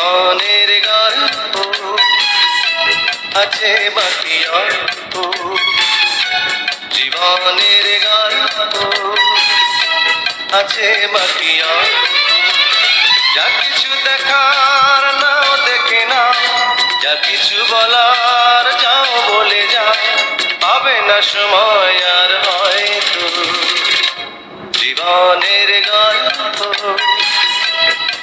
জীবনের গল্প আছে বাকি অল্প। জীবনের গল্প আছে বাকি অল্প। যা কিছু দেখার নাও, দেখে না যা কিছু বলার যাও বলে যাও। পাবে না সময় আর হয়তো। জীবনের গল্প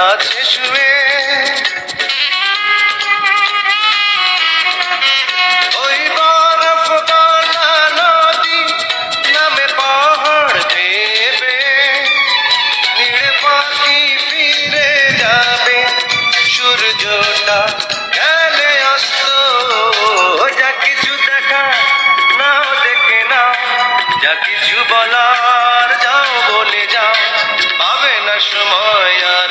আছে শুয়ে ওই বরফ গলা নদী পাহাড় দেবে ফিরে যাবে যা কিছু দেখা নাও দেখে না যা কিছু বলার যাও বলে যাও পাবে না সময় আর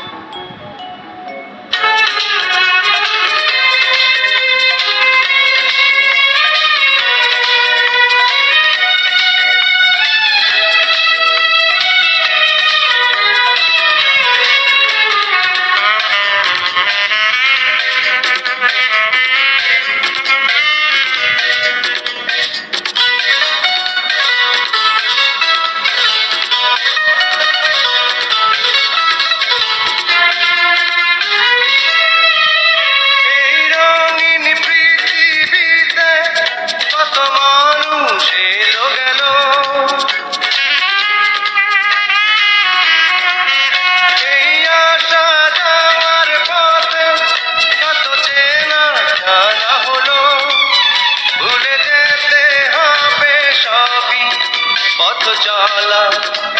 পথ চলা,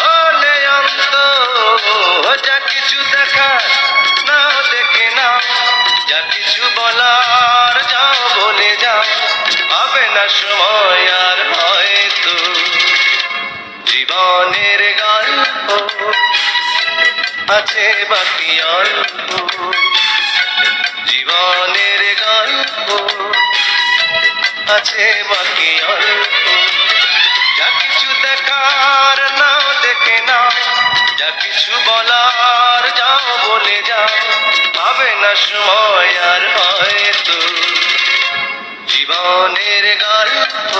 হলে অন্ত যা কিছু দেখা না দেখে না যা কিছু বলার যাও, বলে যাও, হবে না সময় আর হয়তো। জীবনের গল্প আছে, বাকি অল্প। জীবনের গল্প আছে, বাকি অল্প। যা কিছু বলার যাও বলে যাও পাবে না সময় আর হয়তো। জীবনের গল্প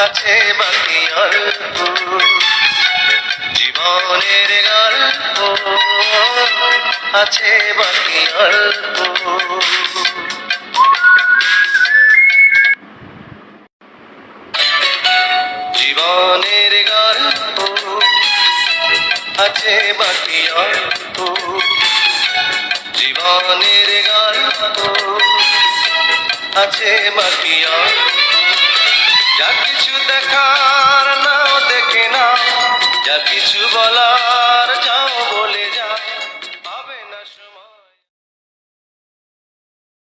আছে বাকি অল্প। জীবনের গল্প আছে বাকি অল্প। জীবনের আছে বাকি অল্প জীবনের গল্প আছে বাকি অল্প যা কিছু দেখার